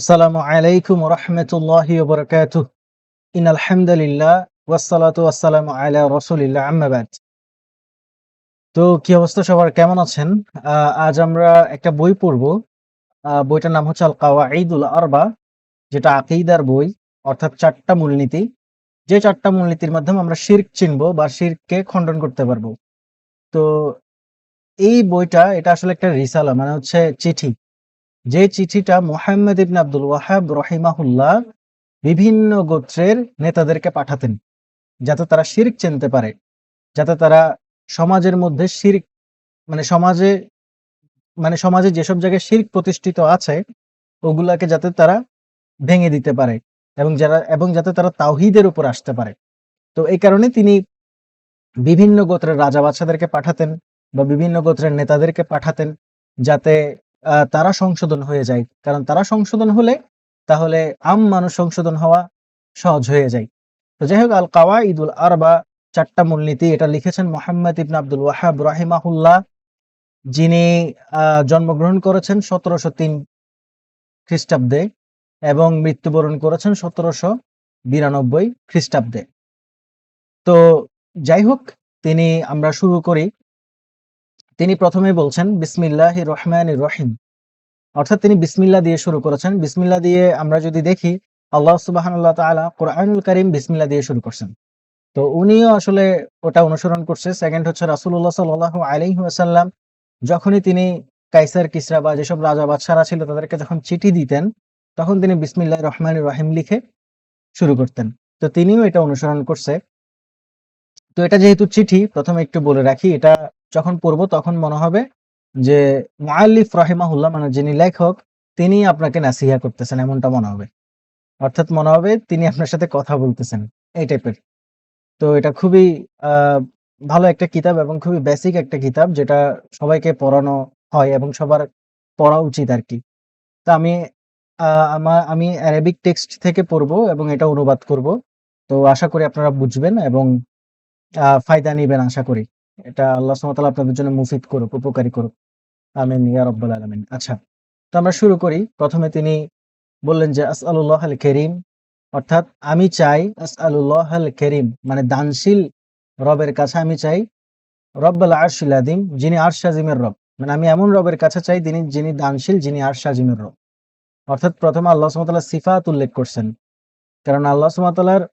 আসসালামু আলাইকুম রহমতুল্লাহি ওবরাকাতুহ। ইন আলহামদুলিল্লাহ ওয়াসসালাতু ওয়াসসালামু আলা রাসূলিল্লাহ, আম্মা বাদ। তো কি অবস্থা সবার? কেমন আছেন? আজ আমরা একটা বই পড়ব। বইটার নাম হচ্ছে আল কাওয়াইদুল আরবা, যেটা আকীদার বই, অর্থাৎ চারটা মূলনীতি। যে চারটা মূলনীতির মাধ্যমে আমরা শিরক চিনব বা শিরককে খণ্ডন করতে পারব। তো এই বইটা, এটা আসলে একটা রিসালা মানে হচ্ছে চিঠি। যে চিঠিটা মোহাম্মদ ইবনে আব্দুল ওয়াহাব রহিমাহুল্লাহ বিভিন্ন গোত্রের নেতাদেরকে পাঠাতেন, যাতে তারা শিরক চিনতে পারে, যাতে তারা সমাজের মধ্যে শিরক মানে সমাজে মানে সমাজে যেসব জায়গায় শির্ক প্রতিষ্ঠিত আছে, ওগুলাকে যাতে তারা ভেঙে দিতে পারে এবং যারা, এবং যাতে তারা তাওহিদের উপর আসতে পারে। তো এই কারণে তিনি বিভিন্ন গোত্রের রাজা বাচ্চাদেরকে পাঠাতেন বা বিভিন্ন গোত্রের নেতাদেরকে পাঠাতেন, যাতে তারা সংশোধন হয়ে যায়। কারণ তারা সংশোধন হলে তাহলে আম মানুষ সংশোধন হওয়া সহজ হয়ে যায়। তো যাই হোক আল কাওয়া ঈদুল আরবা চারটা মূলনীতি, এটা লিখেছেন মোহাম্মদ ইবন আব্দুল ওয়াহাব রাহিমাহুল্লাহ। যিনি জন্মগ্রহণ করেছেন সতেরোশো তিন খ্রিস্টাব্দে এবং মৃত্যুবরণ করেছেন সতেরোশো বিরানব্বই খ্রিস্টাব্দে। তো যাই হোক, তিনি আমরা শুরু করি। তিনি প্রথমে বলছেন বিসমিল্লাহ রহমান রহিম। অর্থাৎ তিনি বিসমিল্লা দিয়ে শুরু করেছেন। বিসমিল্লা দিয়ে আমরা যদি দেখি, আল্লাহ সুবাহ তাআলা কোরআনুল করিম বিসমিল্লা দিয়ে শুরু করছেন। তো উনিও আসলে ওটা অনুসরণ করছে। সেকেন্ড হচ্ছে রাসূলুল্লাহ সাল্লাল্লাহু আলাইহি ওয়াসাল্লাম যখনই তিনি কাইসার কিসরা বা যেসব রাজা বাদশারা ছিল তাদেরকে যখন চিঠি দিতেন, তখন তিনি বিসমিল্লাহ রহমান রহিম লিখে শুরু করতেন। তো তিনিও এটা অনুসরণ করছে। তো এটা যেহেতু চিঠি, প্রথমে একটু বলে রাখি, এটা যখন পড়ব তখন মনে হবে যে মুআল্লিফ রাহিমাহুল্লাহ মানে যিনি লেখক তিনি আপনাকে নাসিহা করতেছেন, এমনটা মনে হবে। অর্থাৎ মনে হবে তিনি আপনার সাথে কথা বলতেছেন, এই টাইপের তো এটা খুবই ভালো একটা কিতাব এবং খুবই বেসিক একটা কিতাব যেটা সবাইকে পড়ানো হয় এবং সবার পড়া উচিত আর কি। তা আমি আমার আমি অ্যারাবিক টেক্সট থেকে পড়ব এবং এটা অনুবাদ করব। তো আশা করি আপনারা বুঝবেন এবং ফায়দা নিবেন আশা করি। এটা আল্লাহ তাআলা আপনাদের জন্য মুফিদ করুক, উপকারী করুক। আমিন, ইয়া রাব্বাল আলামিন। আচ্ছা তো আমরা শুরু করি। প্রথমে তিনি বললেন যে আসআলুল্লাহ আল করিম। অর্থাৎ, আমি চাই আসআলুল্লাহ আল করিম। মানে দানশীল রবের কাছে আমি চাই, রব্বাল আরশিল আদিম যিনি আরশ আজিমের রব। মানে আমি এমন রবের কাছে চাই তিনি, যিনি দানশীল, যিনি আরশ আজিমের রব। অর্থাৎ, প্রথমে আল্লাহ তাআলা সিফাত উল্লেখ করছেন। কারণ আল্লাহ তাআলার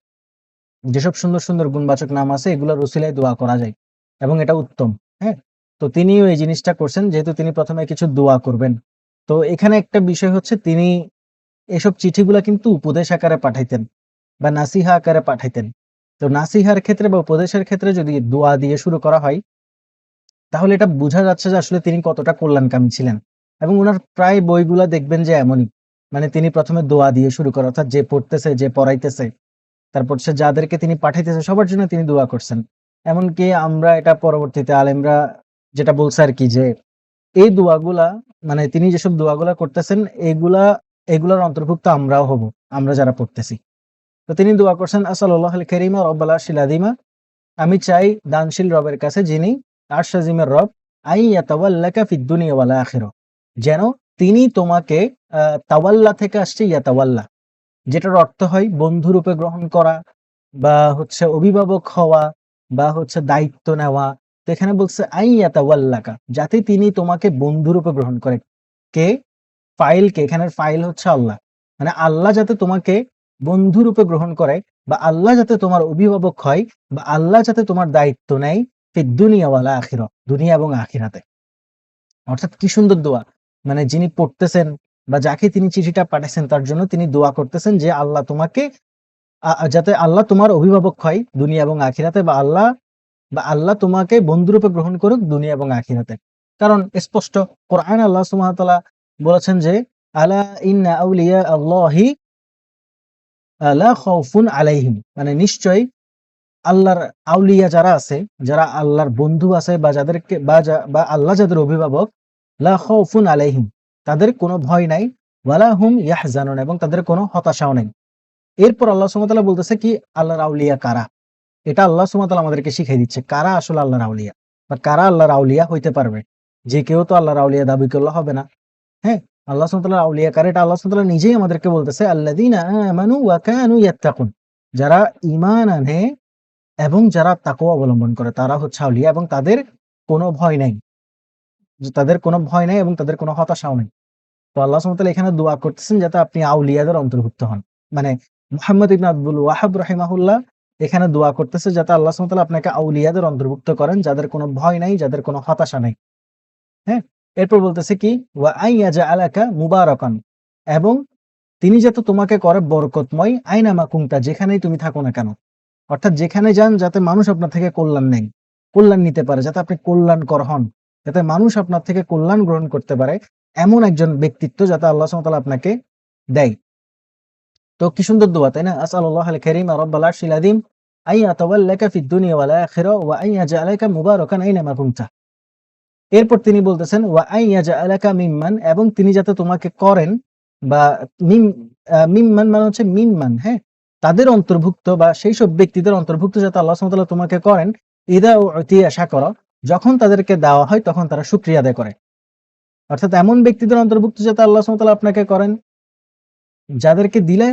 যেসব সুন্দর সুন্দর গুণবাচক নাম আছে এগুলো রসিলায় দোয়া করা যায়, এবং এটা উত্তম হ্যাঁ? তো তিনিও এই জিনিসটা করছেন, যেহেতু তিনি প্রথমে কিছু দোয়া করবেন। তো এখানে একটা বিষয় হচ্ছে, তিনি এসব চিঠিগুলা কিন্তু উপদেশ আকারে পাঠাইতেন, বা নাসিহা আকারে পাঠাইতেন। তো নাসিহার ক্ষেত্রে বা উপদেশের ক্ষেত্রে যদি দোয়া দিয়ে শুরু করা হয়, তাহলে এটা বোঝা যাচ্ছে যে আসলে তিনি কতটা কল্যাণকামী ছিলেন, এবং ওনার প্রায় বইগুলা দেখবেন যে এমনই। মানে তিনি প্রথমে দোয়া দিয়ে শুরু করে, অর্থাৎ যে পড়তেছে, যে পড়াইতেছে তারপর সে যাদেরকে তিনি পাঠাইতেছেন সবার জন্য তিনি দোয়া করছেন। এমনকি আমরা এটা পরবর্তীতে আলেমরা যেটা বলছে আর কি যে, এই দোয়াগুলা মানে তিনি যেসব দোয়াগুলা করতেছেন, এগুলা, এগুলার অন্তর্ভুক্ত আমরাও হব, আমরা যারা পড়তেছি। তো তিনি দোয়া করছেন আসাল্লাহ করিমা রব্বাল্লাহ শিলাদিমা আমি চাই দানশীল রবের কাছে যিনি আরশাজিমের রব আই ইয়াতাওয়াল্লাকা ফিদ দুনিয়া ওয়াল যেন তিনি তোমাকে তাওয়াল্লা থেকে আসছে ইয়াতাওয়াল্লা। যেটার অর্থ হয় বন্ধুরূপে গ্রহণ করা বা হচ্ছে অভিভাবক হওয়া বা হচ্ছে দায়িত্ব নেওয়া। তো এখানে বলছে আইয়াতাওয়াল্লাকা যাতে তিনি তোমাকে বন্ধুরূপে গ্রহণ করে। কে? ফাইল কে? এখানের ফাইল হচ্ছে আল্লাহ। মানে আল্লাহ যাতে তোমাকে বন্ধুরূপে গ্রহণ করে বা আল্লাহ যাতে তোমার অভিভাবক হয় বা আল্লাহ যাতে তোমার দায়িত্ব নেয় ফিদ দুনিয়া ওয়ালা আখির, দুনিয়া এবং আখিরাতে। অর্থাৎ কি সুন্দর দোয়া। মানে যিনি পড়তেছেন বা যাকে তিনি চিঠিটা পাঠাইছেন তার জন্য তিনি দোয়া করতেছেন যে আল্লাহ তোমাকে যাতে আল্লাহ তোমার অভিভাবক হয় দুনিয়া এবং আখিরাতে বা আল্লাহ বা আল্লাহ তোমাকে বন্ধুরূপে গ্রহণ করুক দুনিয়া এবং আখিরাতে। কারণ স্পষ্ট, কোরআন আল্লাহ তাআলা বলেছেন যে, আলা ইন্না আউলিয়া আল্লাহি আলাইহিম। মানে নিশ্চয় আল্লাহর আউলিয়া যারা আছে, যারা আল্লাহর বন্ধু আছে বা যাদেরকে, বা বা আল্লাহ যাদের অভিভাবক, লা আলাইহিম। তাদের কোনো ভয় নাই, ওয়ালা হুম ইয়াহজানুন এবং তাদের কোনো হতাশাও নেই। এরপর আল্লাহ সুমতাল্লাহ বলতেছে কি, আল্লাহর আউলিয়া কারা? এটা আল্লাহ সুমতাল্লাহ আমাদেরকে শিখিয়ে দিচ্ছে, কারা আসলে আল্লাহর আউলিয়া? বা কারা আল্লাহর আউলিয়া হইতে পারবে? যে কেউ তো আল্লাহর আউলিয়া দাবি করলে হবে না। হ্যাঁ আল্লাহ সুবহানাহু আউলিয়া কার? এটা আল্লাহ সুবহানাহু নিজেই আমাদেরকে বলতেছে, আল্লাযীনা আমানু ওয়া কানু ইয়াত্তাকুন। যারা ইমান আনে এবং যারা তাকেও অবলম্বন করে, তারা হচ্ছে আউলিয়া এবং তাদের কোনো ভয় নাই। তাদের কোনো ভয় নাই এবং তাদের কোনো হতাশাও নেই। তো আল্লাহ সুবহানাহু এখানে দোয়া করতেছেন যাতে আপনি আউলিয়াদের অন্তর্ভুক্ত হন। মানে মুহাম্মদ ইবনে আব্দুল ওয়াহাব রাহিমাহুল্লাহ এখানে দোয়া করতেছে যাতে আল্লাহ সুবহানাহু আপনাকে আউলিয়াদের অন্তর্ভুক্ত করেন যাদের কোনো ভয় নাই, যাদের কোনো হতাশা নাই। হ্যাঁ? এরপর বলতেছে কি, ওয়া আইয়াজা আলাকা মুবারাকান এবং তিনি যাতে তোমাকে করে বরকতময় আইনামা কুংটা যেখানেই তুমি থাকো না কেন। অর্থাৎ যেখানে যান যাতে মানুষ আপনার থেকে কল্যাণ নেই, কল্যাণ নিতে পারে, যাতে আপনি কল্যাণকর হন। যাতে মানুষ আপনার থেকে কল্যাণ গ্রহণ করতে পারে এমন একজন ব্যক্তিত্ব যাতে আল্লাহ সুবহানাহু আপনাকে দেয়। তো কি সুন্দর দোয়া, তাই না? আল মুবারাকান আইনামা কুনতা। এরপর তিনি বলতেছেন মিম্মান এবং তিনি যাতে তোমাকে করেন, বা মিম্মান মানে হচ্ছে মিম্মান হ্যাঁ? তাদের অন্তর্ভুক্ত বা সেই সব ব্যক্তিদের অন্তর্ভুক্ত যাতে আল্লাহ তোমাকে করেন, ইদা উতিয়া শাকরা যখন তাদেরকে দেওয়া হয় তখন তারা শুকরিয়া আদায় করে। অর্থাৎ এমন ব্যক্তিদের অন্তর্ভুক্ত যাতে আল্লাহ সুবহানাহু আপনাকে করেন, যাদেরকে দিলে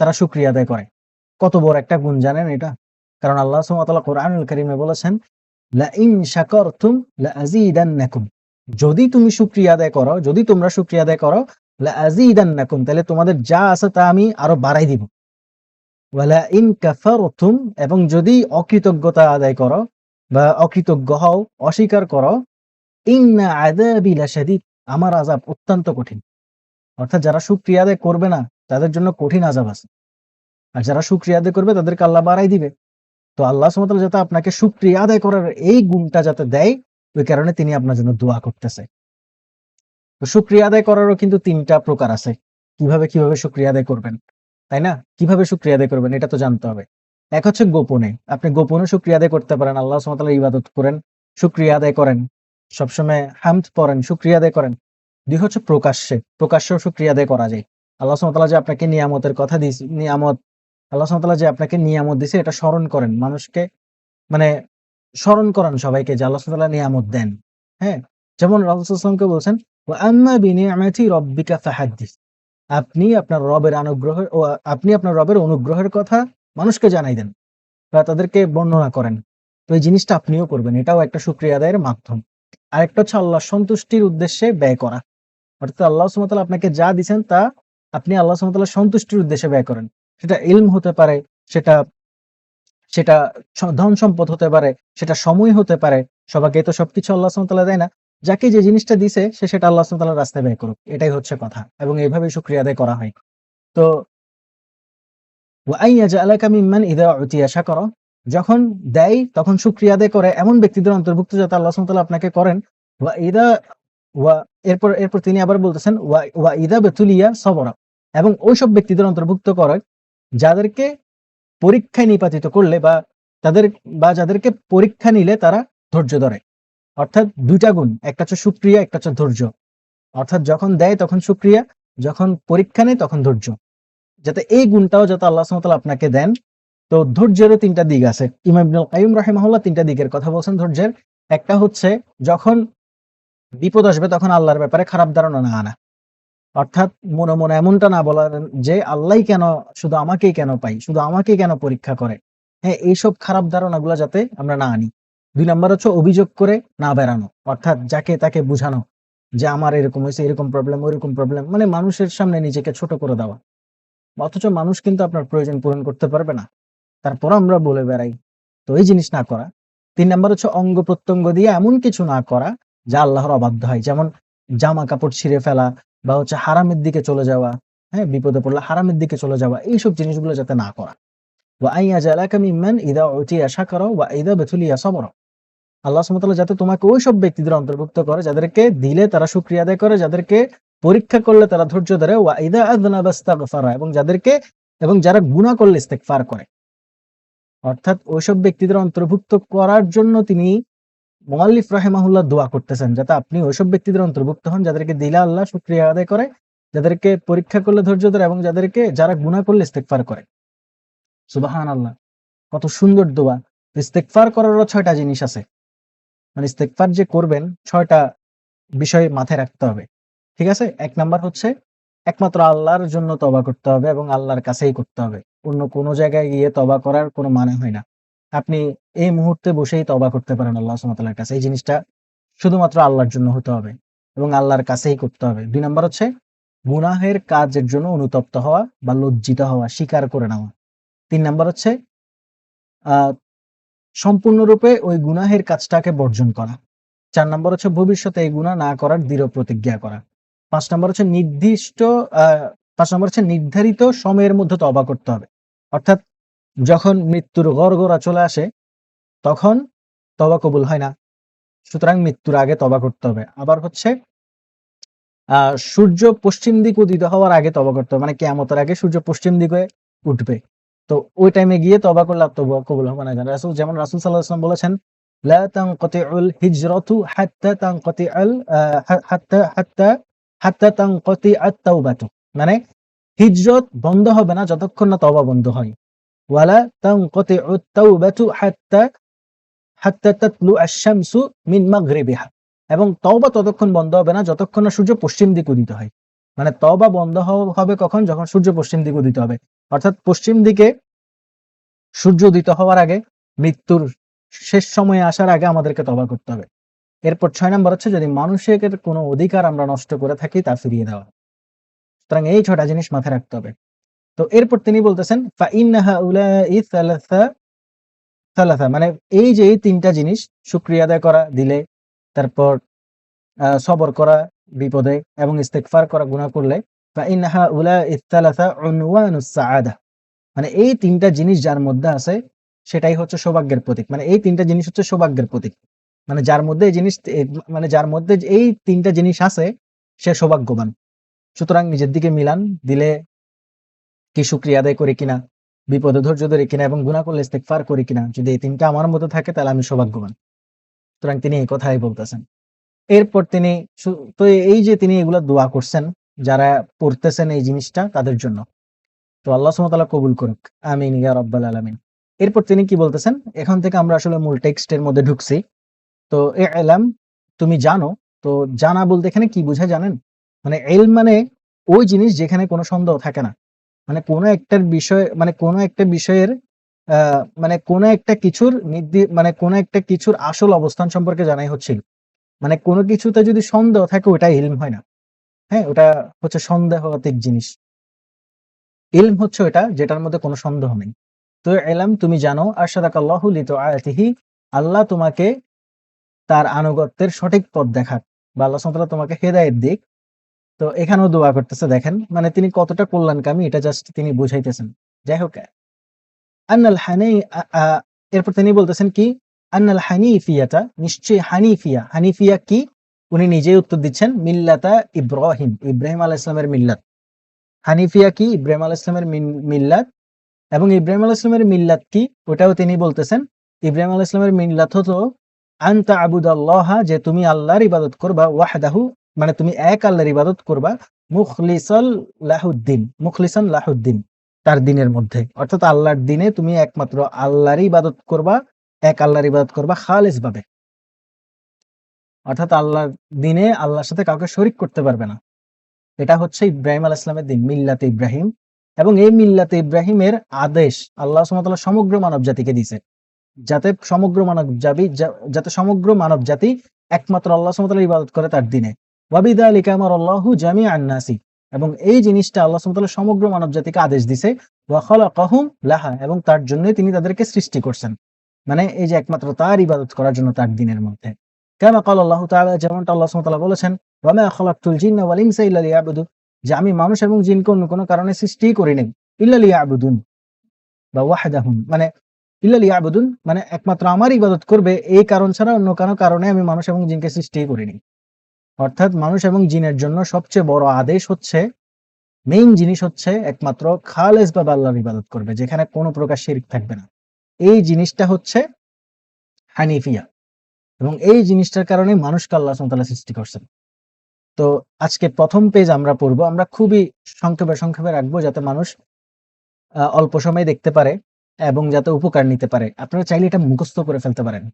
তারা শুকরিয়া আদায় করে। কত বড় একটা গুণ জানেন এটা? কারণ আল্লাহ তাআলা কোরআনুল কারীমে বলেছেন লা যদি তুমি শুকরিয়া আদায় করো, যদি তোমরা শুকরিয়া আদায় করো লা তাহলে তোমাদের যা আছে তা আমি আরও বাড়াই দিব। ইন এবং যদি অকৃতজ্ঞতা আদায় করো বা অকৃতজ্ঞ হও, অস্বীকার করো। ইন্না আযাবি লাশাদীদ, আমার আযাব অত্যন্ত কঠিন। অর্থাৎ যারা শুকরিয়া আদায় করবে না, তাদের জন্য কঠিন আজাব আছে। আর যারা শুকরিয়া আদায় করবে, তাদেরকে আল্লাহ বাড়াই দিবে। তো আল্লাহ তাআলা যাতে আপনাকে শুকরিয়া আদায় করার এই গুণটা যাতে দেয়, ওই কারণে তিনি আপনার জন্য দোয়া করতেছে। তো শুকরিয়া আদায় করারও কিন্তু তিনটা প্রকার আছে। কীভাবে কীভাবে শুকরিয়া আদায় করবেন, তাই না? কীভাবে শুকরিয়া আদায় করবেন, এটা তো জানতে হবে। এক হচ্ছে গোপনে। আপনি গোপনে শুকরিয়া আদায় করতে পারেন, আল্লাহ সুবহানাহু ইবাদত করেন, শুকরিয়া আদায় করেন, সবসময় হামদ পড়েন, শুকরিয়া আদায় করেন। দুই হচ্ছে প্রকাশ্যে, প্রকাশ্যেও শুকরিয়া আদায় করা যায়। আল্লাহ তাআলা যে আপনাকে নিয়ামতের কথা দিয়েছে নিয়ামত, আল্লাহ তাআলা যে আপনাকে নিয়ামত দিয়েছে এটা স্মরণ করেন। মানুষকে মানে স্মরণ করান সবাইকে যে আল্লাহ তাআলা নিয়ামত দেন। হ্যাঁ? যেমন ওয়াসাল্লামকে বলছেন আপনি আপনার রবের অনুগ্রহ ও আপনি আপনার রবের অনুগ্রহের কথা মানুষকে জানাই দেন বা তাদেরকে বর্ণনা করেন। তো এই জিনিসটা আপনিও করবেন, এটাও একটা শুকরিয়া আদায়ের মাধ্যম। আরেকটা হচ্ছে আল্লাহ সন্তুষ্টির উদ্দেশ্যে ব্যয় করা। অর্থাৎ আল্লাহ তাআলা আপনাকে যা দিবেন তা আপনি আল্লাহ তাআলার সন্তুষ্টির উদ্দেশ্যে ব্যয় করেন। সেটা ইলম হতে পারে, সেটা সেটা ধন সম্পদ হতে পারে, সেটা সময় হতে পারে, সবাইকে তো সবকিছু আল্লাহ সুবহানাহু দেয় না। যাকে যে জিনিসটা দিছে, সে সেটা আল্লাহ সুবহানাহু রাস্তায় ব্যয় করুক। এটাই হচ্ছে কথা এবং এইভাবে শুকরিয়া আদায় করা হয়। তো মিম্মান ইদা উতিয়া শাকরা যখন দেয়, তখন শুকরিয়া আদায় করে এমন ব্যক্তিদের অন্তর্ভুক্ত যাতে আল্লাহ সুবহানাহু আপনাকে করেন। ওয়া ইদা, ওয়া এরপর এরপর তিনি আবার বলতেছেন, ওয়া ওয়া ইদা বেতুলিয়া সবরা। এবং ওইসব ব্যক্তিদের অন্তর্ভুক্ত করে, যাদেরকে পরীক্ষায় নিপাতিত করলে বা তাদের, বা যাদেরকে পরীক্ষা নিলে তারা ধৈর্য ধরে। অর্থাৎ দুইটা গুণ, একটা হচ্ছে সুক্রিয়া একটা হচ্ছে ধৈর্য। অর্থাৎ যখন দেয়, তখন সুক্রিয়া যখন পরীক্ষা নেয়, তখন ধৈর্য। যাতে এই গুণটাও যাতে আল্লাহ সুবহানাহু আপনাকে দেন। তো ধৈর্যেরও তিনটা দিক আছে। ইমাম ইবনুল কাইয়িম রাহিমাহুল্লাহ তিনটা দিকের কথা বলছেন ধৈর্যের। একটা হচ্ছে যখন বিপদ আসবে তখন আল্লাহর ব্যাপারে খারাপ ধারণা না আনা। অর্থাৎ মনে মনে এমনটা না বলার যে আল্লাহই কেন, শুধু আমাকেই কেন পাই শুধু আমাকেই কেন পরীক্ষা করে। হ্যাঁ এইসব খারাপ ধারণাগুলো যাতে আমরা না আনি। দুই নম্বর হচ্ছে অভিযোগ করে না বেড়ানো, অর্থাৎ যাকে তাকে বুঝানো যে আমার এরকম হয়েছে, এরকম প্রবলেম ওইরকম প্রবলেম মানে মানুষের সামনে নিজেকে ছোট করে দেওয়া। অথচ মানুষ কিন্তু আপনার প্রয়োজন পূরণ করতে পারবে না। তারপর আমরা বলে বেড়াই, তো এই জিনিস না করা। তিন নম্বর হচ্ছে অঙ্গ প্রত্যঙ্গ দিয়ে এমন কিছু না করা যা আল্লাহর অবাধ্য হয়। যেমন জামা কাপড় ছিঁড়ে ফেলা বা হচ্ছে হারামের দিকে চলে যাওয়া হ্যাঁ বিপদে পড়লে হারামের দিকে চলে যাওয়া, এইসব জিনিসগুলো যাতে না করা। আল্লাহ যাতে তোমাকে ওই সব ব্যক্তিদের অন্তর্ভুক্ত করে, যাদেরকে দিলে তারা শুকরিয়া আদায় করে, যাদেরকে পরীক্ষা করলে তারা ধৈর্য ধরে এবং যাদেরকে, এবং যারা গুনাহ করলে ইস্তেগফার করে। অর্থাৎ ওইসব ব্যক্তিদের অন্তর্ভুক্ত করার জন্য তিনি মুআল্লিফ রাহিমাহুল্লাহ দোয়া করতেছেন, যাতে আপনি ওইসব ব্যক্তিদের অন্তর্ভুক্ত হন যাদেরকে দিলা আল্লাহ শুকরিয়া আদায় করে, যাদেরকে পরীক্ষা করলে ধৈর্য ধরে এবং যাদেরকে, যারা গুনাহ করলে ইস্তেগফার করে। সুবাহান আল্লাহ কত সুন্দর দোয়া। ইস্তেগফার করারও ছয়টা জিনিস আছে। মানে ইস্তেগফার যে করবেন, ছয়টা বিষয় মাথায় রাখতে হবে। ঠিক আছে? এক নাম্বার হচ্ছে একমাত্র আল্লাহর জন্য তবা করতে হবে এবং আল্লাহর কাছেই করতে হবে। অন্য কোনো জায়গায় গিয়ে তবা করার কোনো মানে হয় না। আপনি এই মুহূর্তে বসেই তবা করতে পারেন আল্লাহ সুমতাল্লাহর কাছে। এই জিনিসটা শুধুমাত্র আল্লাহর জন্য হতে হবে এবং আল্লাহর কাছেই করতে হবে। দুই নাম্বার হচ্ছে গুনাহের কাজের জন্য অনুতপ্ত হওয়া বা লজ্জিত হওয়া, স্বীকার করে নেওয়া। তিন নাম্বার হচ্ছে সম্পূর্ণরূপে ওই গুনাহের কাজটাকে বর্জন করা। চার নম্বর হচ্ছে ভবিষ্যতে এই গুনাহ না করার দৃঢ় প্রতিজ্ঞা করা। পাঁচ নম্বর হচ্ছে নির্দিষ্ট পাঁচ নম্বর হচ্ছে নির্ধারিত সময়ের মধ্যে তবা করতে হবে। অর্থাৎ যখন মৃত্যুর গড়গড়া চলে আসে তখন তবা কবুল হয় না। সুতরাং মৃত্যুর আগে তবা করতে হবে। আবার হচ্ছে সূর্য পশ্চিম দিক উদিত হওয়ার আগে তবা করতে হবে। মানে কেয়ামতের আগে সূর্য পশ্চিম দিকে উঠবে। তো ওই টাইমে গিয়ে তবা করলে তবা কবুল হবে না রাসূল যেমন রাসুল সাল্লাল্লাহু আলাইহি ওয়াসাল্লাম বলেছেন লা তানকাতিউল হিজরাতু হাত্তা তানকাতিআল আহ, হাত্তা হাত্তা তাওবাতু মানে হিজরত বন্ধ হবে না যতক্ষণ না তওবা বন্ধ হয়। ওয়ালা মিন মাগরিবিহা। এবং তওবা ততক্ষণ বন্ধ হবে না যতক্ষণ না সূর্য পশ্চিম দিকে উদিত হয়। মানে তওবা বন্ধ হবে কখন? যখন সূর্য পশ্চিম দিকে উদিত হবে। অর্থাৎ পশ্চিম দিকে সূর্য উদিত হওয়ার আগে, মৃত্যুর শেষ সময়ে আসার আগে আমাদেরকে তবা করতে হবে। এরপর ছয় নম্বর হচ্ছে, যদি মানুষের কোনো অধিকার আমরা নষ্ট করে থাকি, তা ফিরিয়ে দেওয়া। সুতরাং এই ছটা জিনিস মাথায় রাখতে হবে। তো এরপর তিনি বলতেছেন মানে এই যে এই তিনটা জিনিস সুক্রিয়া আদায় করা, দিলে, তারপর সবর করা, বিপদে, এবং ইস্তেকফার করা গুণা করলে মানে এই তিনটা জিনিস যার মধ্যে আছে, সেটাই হচ্ছে সৌভাগ্যের প্রতীক। মানে এই তিনটা জিনিস হচ্ছে সৌভাগ্যের প্রতীক। মানে যার মধ্যে জিনিস মানে যার মধ্যে এই তিনটা জিনিস আছে, সে সৌভাগ্যবান। সুতরাং নিজের দিকে মিলান, দিলে কি শুক্রিয়া আদায় করি কিনা, বিপদে ধৈর্য ধরে কিনা এবং গুণা করলে ইস্তেগফার করি কিনা, যদি এই তিনটা আমার মধ্যে থাকে, তাহলে আমি সৌভাগ্যবান। সুতরাং তিনি এই কথাই বলতেছেন। এরপর তিনি তো এই যে তিনি এগুলা দোয়া করছেন, যারা পড়তেছেন এই জিনিসটা তাদের জন্য। তো আল্লাহ সুমতাল্লাহ কবুল করুক। আমিন ইয়া রব্বাল আলামিন। এরপর তিনি কি বলতেছেন? এখান থেকে আমরা আসলে মূল টেক্সটের মধ্যে ঢুকছি। তো এ এলাম, তুমি জানো, তো জানা বলতে এখানে কি বোঝায় জানেন? মানে এল মানে ওই জিনিস যেখানে কোনো সন্দেহ থাকে না। মানে কোনো একটার বিষয় মানে কোনো একটা বিষয়ের মানে কোনো একটা কিছুর মানে কোনো একটা কিছুর আসল অবস্থান সম্পর্কে জানাই হচ্ছিল। মানে কোনো কিছুতে যদি সন্দেহ থাকে ওটা ইলম হয় না। হ্যাঁ ওটা হচ্ছে সন্দেহাতীত জিনিস। ইলম হচ্ছে ওটা যেটার মধ্যে কোনো সন্দেহ নেই। তো এলাম, তুমি জানো আশাদাক আল্লাহু লিতো আল্লাহ তোমাকে তার আনুগত্যের সঠিক পথ দেখাক বা আল্লাহ তোমাকে হেদায়েত দিক। তো এখানেও দোয়া করতেছে, দেখেন মানে তিনি কতটা কল্যাণকামী, এটা জাস্ট তিনি বুঝাইতেছেন। যাই হোক, আন্নাল হানি এরপর তিনি বলতেছেন কি, আন্নাল হানিফিয়াটা নিশ্চয়ই হানিফিয়া। হানিফিয়া কি? উনি নিজেই উত্তর দিচ্ছেন, মিল্লাতা ইব্রাহিম ইব্রাহিম আলাহ ইসলামের মিল্লাত। হানিফিয়া কি? ইব্রাহিম আলাহ ইসলামের মিল্লাত। এবং ইব্রাহিম আলাহ ইসলামের মিল্লাত কি? ওটাও তিনি বলতেছেন। ইব্রাহিম আলাহ ইসলামের মিল্লাত হতো আনতা আবুদ যে তুমি আল্লাহর ইবাদত করবা, ওয়াহদাহু মানে তুমি এক আল্লাহর ইবাদত করবা, মুখলিসাল লাহুদ্দিন, মুখলিসান লাহুদ্দিন, তার দিনের মধ্যে। অর্থাৎ আল্লাহর দিনে তুমি একমাত্র আল্লাহর ইবাদত করবা, এক আল্লাহর ইবাদত করবা ভাবে অর্থাৎ আল্লাহর দিনে আল্লাহর সাথে কাউকে শরিক করতে পারবে না। এটা হচ্ছে ইব্রাহিম আলাহ ইসলামের দিন, মিল্লাতে ইব্রাহিম। এবং এই মিল্লাতে ইব্রাহিমের আদেশ আল্লাহ সুমতাল্লাহ সমগ্র মানব জাতিকে দিছে যাতে সমগ্র মানব জাতি যাতে সমগ্র মানব জাতি একমাত্র আল্লাহ সুমতাল্লাহ ইবাদত করে তার দিনে। এবং এই জিনিসটা আল্লাহ সুমতাল্লাহ সমগ্র মানব জাতিকে আদেশ দিছে লাহা। এবং তার জন্য তিনি তাদেরকে সৃষ্টি করছেন। মানে এই যে একমাত্র তার ইবাদত করার জন্য তার দিনের মধ্যে। কেন কাল আল্লাহ তাআলা, যেমনটা আল্লাহ সুবহানাহু বলেছেন যে আমি মানুষ এবং জিনকে অন্য কোনো কারণে সৃষ্টি করি নাই, ইল্লা লিয়াবুদুন বা ওয়াহদাহুম। মানে ইল্লা লিয়াবুদুন মানে একমাত্র আমার ইবাদত করবে, এই কারণ ছাড়া অন্য কোনো কারণে আমি মানুষ এবং জিনকে সৃষ্টি করিনি। অর্থাৎ মানুষ এবং জিনের জন্য সবচেয়ে বড় আদেশ হচ্ছে মেইন জিনিস হচ্ছে একমাত্র খালেস বা আল্লাহর ইবাদত করবে, যেখানে কোনো প্রকার শিরক থাকবে না। এই জিনিসটা হচ্ছে হানিফিয়া, এবং এই জিনিসটার কারণে মানুষকে আল্লাহ সুবহানাহু সৃষ্টি করছেন। তো আজকে প্রথম পেজ আমরা পড়ব, আমরা খুবই সংক্ষেপে সংক্ষেপে রাখব যাতে মানুষ অল্প সময়ে দেখতে পারে। এবং যাতে উপকার নিতে পারে আপনারা চাইলে এটা মুখস্থ করে ফেলতে পারেন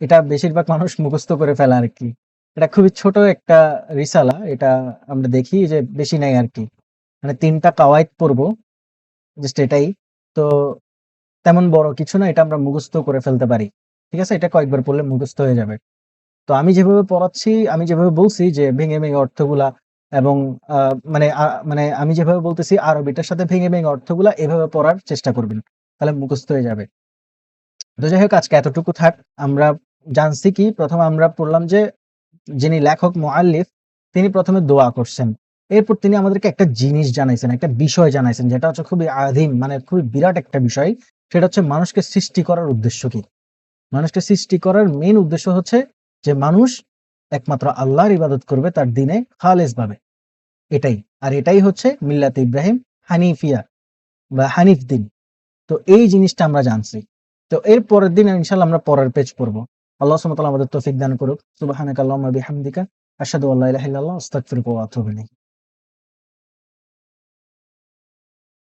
এটা বেশিরভাগ মানুষ মুখস্থ করে ফেলা আর কি এটা খুবই ছোট একটা রিসালা। এটা আমরা দেখি যে বেশি নাই আর কি মানে ৩ টা কাওয়াইদ পড়ব। জাস্ট এটাই। তো তেমন বড় কিছু না। এটা আমরা মুখস্থ করে ফেলতে পারি। ঠিক আছে? এটা কয়েকবার পড়লে মুখস্থ হয়ে যাবে। তো আমি যেভাবে পড়াচ্ছি, আমি যেভাবে বলছি যে ভেঙে, ভেঙে অর্থগুলা এবং মানে মানে আমি যেভাবে বলতেছি আরবিটার সাথে ভেঙে, ভেঙে অর্থগুলা এভাবে পড়ার চেষ্টা করবেন। তাহলে মুখস্থ হয়ে যাবে। তো যাই হোক আজকে এতটুকু থাক। আমরা জানছি কি ১ম আমরা পড়লাম যে যিনি লেখক মুআল্লিফ তিনি প্রথমে দোয়া করছেন। এরপর তিনি আমাদেরকে একটা জিনিস জানাইছেন, একটা বিষয় জানাইছেন যেটা হচ্ছে খুবই আযীম মানে খুবই বিরাট একটা বিষয়। সেটা হচ্ছে মানুষকে সৃষ্টি করার উদ্দেশ্য কি? মানুষকে সৃষ্টি করার মেন উদ্দেশ্য হচ্ছে যে মানুষ একমাত্র আল্লাহর ইবাদত করবে তার দ্বীনে খালেছভাবে। এটাই। আর এটাই হচ্ছে মিল্লাত ইব্রাহিম হানিফিয়া বা হানিফ দ্বীন। তো এই জিনিসটা আমরা জানছি। তো এর পরের দিন ইনশাল্লাহ আমরা পরের পেজ পড়ব আল্লাহ সুমতাল আমাদের তৌফিক দান করুক। সুবাহ আসাদু বিহামদিকা আশহাদু আল্লা ইলাহা ইল্লাল্লাহ আস্তাগফিরুকা ওয়া আতুবু ইলাইক।